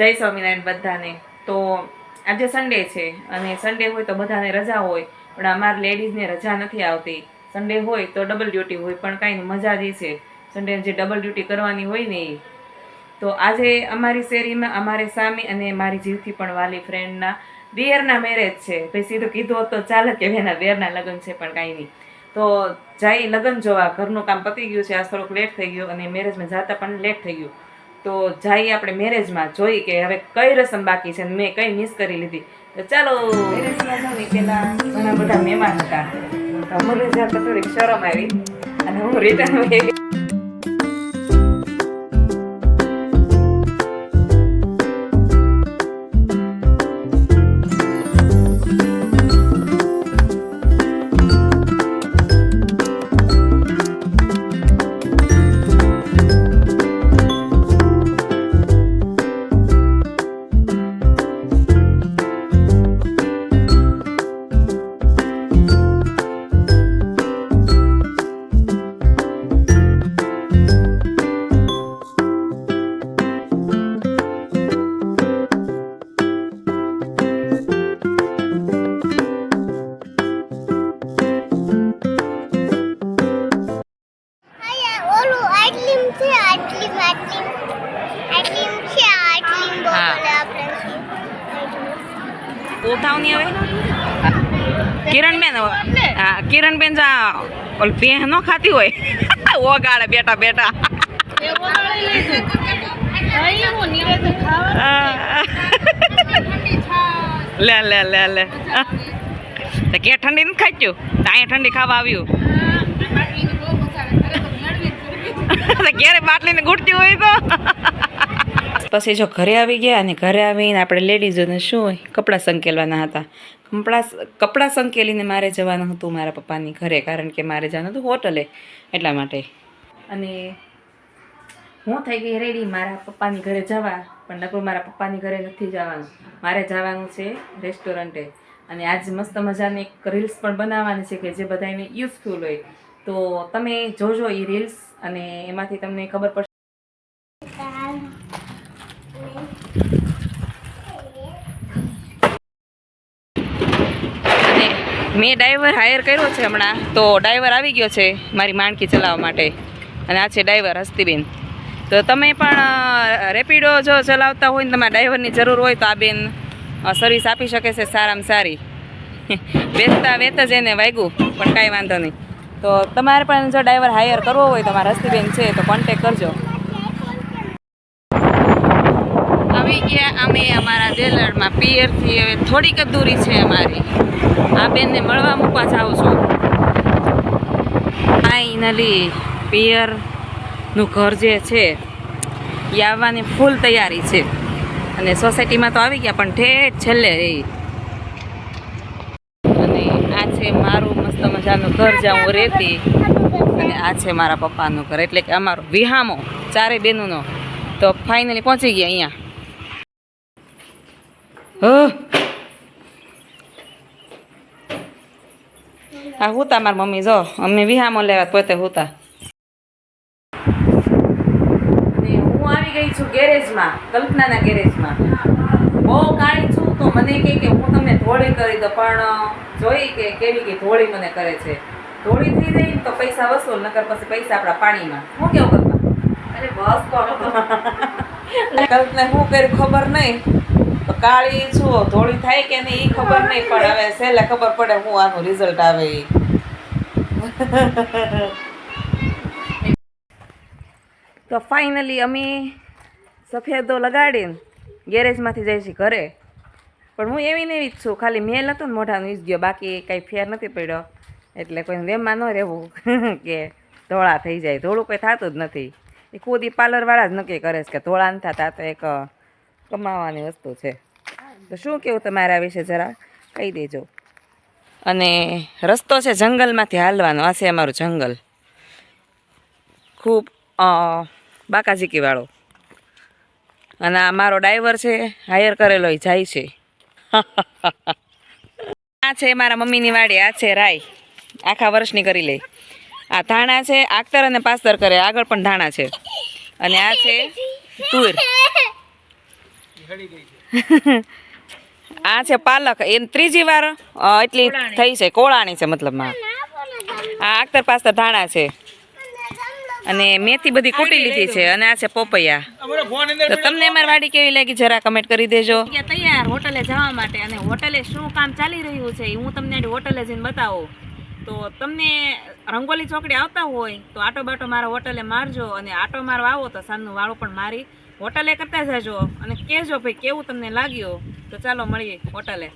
જય સ્વામિનારાયણ બધાને. તો આજે સન્ડે છે અને સન્ડે હોય તો બધાને રજા હોય, પણ અમારા લેડીઝને રજા નથી આવતી. સન્ડે હોય તો ડબલ ડ્યુટી હોય, પણ કાંઈ મજા જ છે. સન્ડે જે ડબલ ડ્યુટી કરવાની હોય ને એ તો આજે અમારી શેરીમાં અમારે સામી અને મારી જીવથી પણ વાલી ફ્રેન્ડના દિયરના મેરેજ છે. ભાઈ સીધું કીધું તો ચાલે કે એના દિયરના લગ્ન છે પણ કાંઈ નહીં તો જાય લગ્ન જોવા. ઘરનું કામ પતી ગયું છે, આજ થોડુંક લેટ થઈ ગયું અને મેરેજમાં જતા પણ લેટ થઈ ગયું. તો જઈએ આપણે મેરેજમાં જોઈ કે હવે કઈ રસમ બાકી છે મેં કઈ મિસ કરી લીધી. તો ચાલો, મેરેજમાં ને પેલા ઘણા બધા મહેમાન હતા. તો મને જ્યાં થોડીક શરમ આવી અને હું રિટર્ન ઉઠાવની હવે? કિરણબેન હા કિરણબેન જા ઓલ પેહ નો ખાતી હોય. ઓગાળે બેટા બેટા લે લે લે લે. તો કે ઠંડી નથી ખાચ્યું તો અહીંયા ઠંડી ખાવા આવ્યું. ક્યારે બાટલીને ગુટતી હોય તો? પછી જો ઘરે આવી ગયા અને ઘરે આવીને આપણે લેડીઝોને શું હોય? કપડાં સંકેલવાના હતા. કપડાં કપડાં સંકેલીને મારે જવાનું હતું મારા પપ્પાની ઘરે, કારણ કે મારે જવાનું હતું હોટલે. એટલા માટે. અને હું થઈ ગઈ રેડી મારા પપ્પાની ઘરે જવા, પણ નકરું મારા પપ્પાની ઘરે નથી જવાનું. મારે જવાનું છે રેસ્ટોરન્ટે અને આજ મસ્ત મજાની એક રીલ્સ પણ બનાવવાની છે કે જે બધાને યુઝફુલ હોય. તો તમે જોજો એ રીલ્સ અને એમાંથી તમને ખબર પડશે અને મેં ડ્રાઈવર હાયર કર્યો છે હમણાં, તો ડ્રાઈવર આવી ગયો છે મારી માણકી ચલાવવા માટે. અને આ છે ડ્રાઈવર હસ્તીબેન. તો તમે પણ રેપિડો જો ચલાવતા હોય ને તમારા ડ્રાઈવરની જરૂર હોય તો આ બેન સર્વિસ આપી શકે છે સારામાં સારી. વેચતા વેત જ એને વાગ્યું પણ કાંઈ વાંધો નહીં. તો તમારે પણ જો ડ્રાઈવર હાયર કરવો હોય, તમારા હસ્તીબેન છે તો કોન્ટેક કરજો આવી ગયા અમે અમારા દેલડમાં પિયરથી હવે થોડીક જ દૂરી છે અમારી. આ બેનને મળવા મૂકવા જાઉં છું. ફાઈનલી પિયરનું ઘર જે છે, એ આવવાની ફૂલ તૈયારી છે. અને સોસાયટીમાં તો આવી ગયા, પણ ઠેઠ છેલ્લે રહી અને આ છે મારું મસ્ત મજાનું ઘર જ્યાં હું રહેતી. અને આ છે મારા પપ્પાનું ઘર, એટલે કે અમારો વિહામો ચારે બહેનોનો તો ફાઇનલી પહોંચી ગયા અહીંયા. આ હુતા મારા મમ્મી જો. અમે વિહામાં લેવા પોતે હુતા. હું આવી ગઈ છું ગેરેજમાં કલ્પનાના ગેરેજમાં. બહુ કાળી છું તો મને કહે કે હું તમને ધોળી કરી દઉં પણ જોઈ કે કેવી કે ધોળી મને કરે છે. ધોળી થઈ રહી તો પૈસા વસૂલ નકર પછી પૈસા આપણા પાણીમાં. હું કેવું કરતા અરે બસ કલ્પના હું કર્યું ખબર નહીં. તો કાળી છું, ધોળી થાય કે નહીં, એ ખબર નહીં, પણ હવે છેલ્લે ખબર પડે હું આનું રિઝલ્ટ આવે એ. તો ફાઇનલી અમે સફેદો લગાડીને ગેરેજમાંથી જઈએ છીએ ઘરે. પણ હું એવી ને એવી જ છું, ખાલી મેલ હતો ને મોઢાનું ઈજ ગયો. બાકી કાંઈ ફેર નથી પડ્યો. એટલે કોઈ વેમમાં ન રહેવું, કે ધોળા થઈ જાય. ધોળું કંઈ થતું જ નથી. એ ખુદ એ પાર્લરવાળા જ નક્કી કરે છે કે ધોળા ન થતા, તો એક કમાવાની વસ્તુ છે. તો શું કેવું તમારા વિશે જરા કહી દેજો. અને રસ્તો છે જંગલમાંથી હાલવાનો. આ છે અમારું જંગલ. ખૂબ અ, બાકાઝીકીવાળો અને આ મારો ડ્રાઈવર છે હાયર કરેલો એ જાય છે. આ છે મારા મમ્મીની વાડી આ છે રાય. આખા વર્ષની કરી લે. આ ધાણા છે આખતર અને પાસ્તર કરે આગળ પણ ધાણા છે. અને આ છે તુર આ છે પાલક. એ ત્રીજી વાર એટલી થઈ છે કોળાણી છે મતલબમાં. આ આખતર પાસ્તા ધાણા છે. અને મેથી બધી કૂટી લીધી છે અને આ છે પોપૈયા. તો તમને અમારી વાડી કેવી લાગી? જરા કમેન્ટ કરી દેજો. તૈયાર હોટલે જવા માટે અને હોટલે શું કામ ચાલી રહ્યું છે હું તમને આજે હોટલે જઈને બતાવું. તો તમને રંગોલી ચોકડી આવતા હોય તો આટો બાટો મારા હોટલે મારજો અને આટો મારવા આવો તો સાંજનું વાળું પણ મારી હોટલે કરતા જાજો. અને કહેજો ભાઈ કેવું તમને લાગ્યું? તો ચાલો મળીએ હોટલે.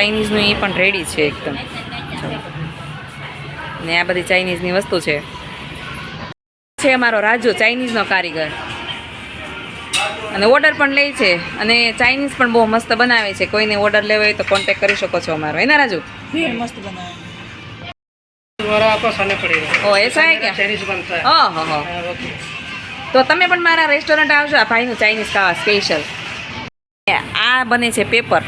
ચાઇનીઝનું એ પણ રેડી છે એકદમ. ને આ બધી ચાઇનીઝની વસ્તુ છે. છે અમારો રાજુ ચાઇનીઝનો કારીગર. અને ઓર્ડર પણ લે છે. અને ચાઇનીઝ પણ બહુ મસ્ત બનાવે છે. કોઈને ઓર્ડર લેવો હોય તો કોન્ટેક કરી શકો છો અમારો. એના રાજુ? મસ્ત બનાવે. ઓ એસા તો તમે પણ મારા રેસ્ટોરન્ટ આવજો. આ ભાઈનું ચાઇનીઝ ખાવા સ્પેશિયલ આ બને છે પેપર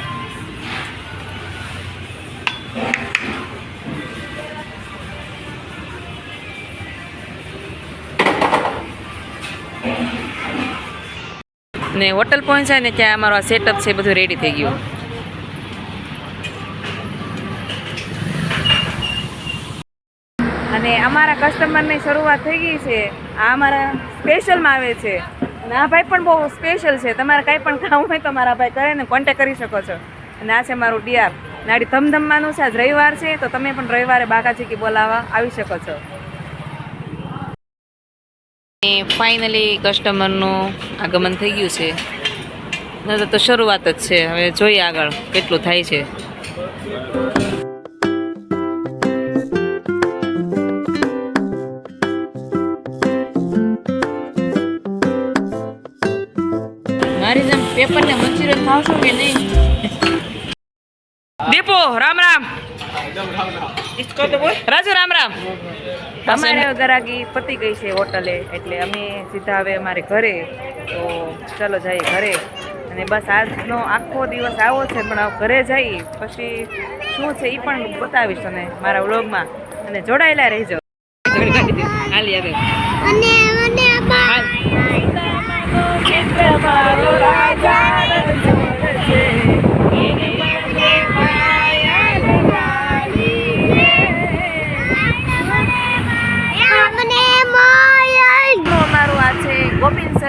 ને હોટલ પહોંચાય ને ત્યાં અમારો આ સેટઅપ છે બધું રેડી થઈ ગયું. અને અમારા કસ્ટમરની શરૂઆત થઈ ગઈ છે. આ અમારા સ્પેશિયલમાં આવે છે. અને આ ભાઈ પણ બહુ સ્પેશિયલ છે. તમારે કાંઈ પણ કામ હોય તો મારા ભાઈ કરે ને કોન્ટેક કરી શકો છો. અને આ છે મારું ડીઆર નાડી ધમધમવાનું છે. આજ રવિવાર છે, તો તમે પણ રવિવારે બાકાચીકી બોલાવવા આવી શકો છો. ફાઇનલી કસ્ટમરનું આગમન થઈ ગયું છે. નહીતર તો શરૂઆત જ છે. હવે જોઈએ આગળ કેટલું થાય છે. મારી જેમ પેપર ને મંચુરિયન ખાવશો કે નહીં? દીપુ રામ રામ. રાજુ રામ રામ. અમારે ગરાગી પતી ગઈ છે હોટલે એટલે અમે સીધા હવે અમારે ઘરે. તો ચલો જઈએ ઘરે. અને બસ આજનો આખો દિવસ આવો છે પણ ઘરે જઈ પછી શું છે એ પણ બતાવીશ અને મારા વ્લોગમાં. અને જોડાયેલા રહેજો. હાલી. આવે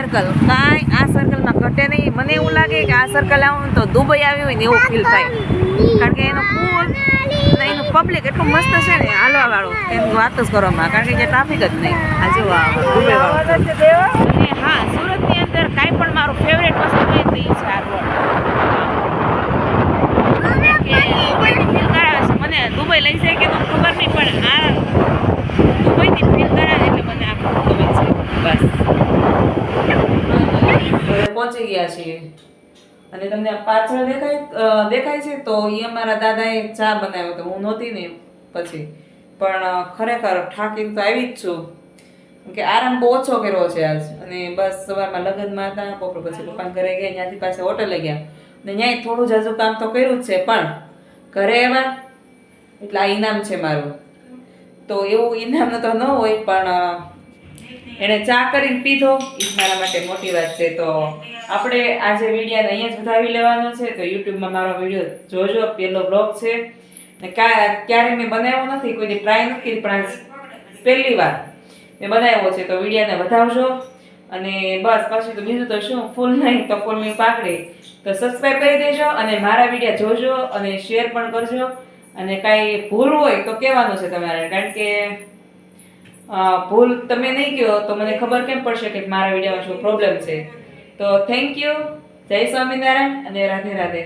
સર્કલ કાંઈ આ સર્કલમાં ઘટે નહીં. મને એવું લાગે કે આ સર્કલ આવું તો દુબઈ આવ્યું હોય ને એવું ફીલ થાય. કારણ કે એનો પુલ અને એનું પબ્લિક એટલું મસ્ત છે ને હાલવા વાળું એનું વાત જ કરવામાં. કારણ કે ટ્રાફિક જ નહીં. આ જો દુબઈ વાળું હા, સુરતની અંદર કાંઈ પણ મારું ફેવરેટ વસ્તુ હોય તો એ છે આ રોડ મને દુબઈ લઈ જાય કે ખબર નહીં, પણ આ દુબઈની ફીલ કરાવે મને આ ગમે છે બસ. પહોંચી ગયા છીએ. અને તમને આ પાછળ દેખાય દેખાય છે તો એ અમારા દાદાએ ચા બનાવ્યો તો હું નહોતી ને પછી. પણ ખરેખર થાકીને તો આવી જ છું. કે આરામ બહુ ઓછો કર્યો છે આજ. અને બસ સવારમાં લગ્નમાં હતા બપોર પછી પપ્પાના ઘરે ગયા ત્યાંથી પાસે હોટલે ગયા. ને ત્યાંય થોડું જાજુ કામ તો કર્યું જ છે પણ ઘરે એવા એટલે આ ઇનામ છે મારું. તો એવું ઇનામ તો ન હોય, પણ એણે ચા કરીને પીધો. એ મારા માટે મોટી વાત છે. તો આપણે આજે વિડીયાને અહીંયા જ વધાવી લેવાનો છે. તો યુટ્યુબમાં મારો વીડિયો જોજો. પહેલો બ્લોગ છે. ને ક્યાં ક્યારે મેં બનાવ્યો નથી, કોઈની ટ્રાય નથી, પણ પહેલી વાર મેં બનાવ્યો છે. તો વિડીયાને વધાવજો. અને બસ, પછી તો બીજું તો શું? ફૂલ નહીં, તો ફૂલની પાકડી. તો સબસ્ક્રાઈબ કરી દેજો અને મારા વિડીયા જોજો અને શેર પણ કરજો. અને કાંઈ ભૂલ હોય તો કહેવાનું છે તમારે, કારણ કે ભૂલ તમે નહીં કહો તો મને ખબર કેમ પડશે કે મારા વિડીયોમાં શું પ્રોબ્લેમ છે. તો થેન્ક યુ જય સ્વામિનારાયણ અને રાધે રાધે.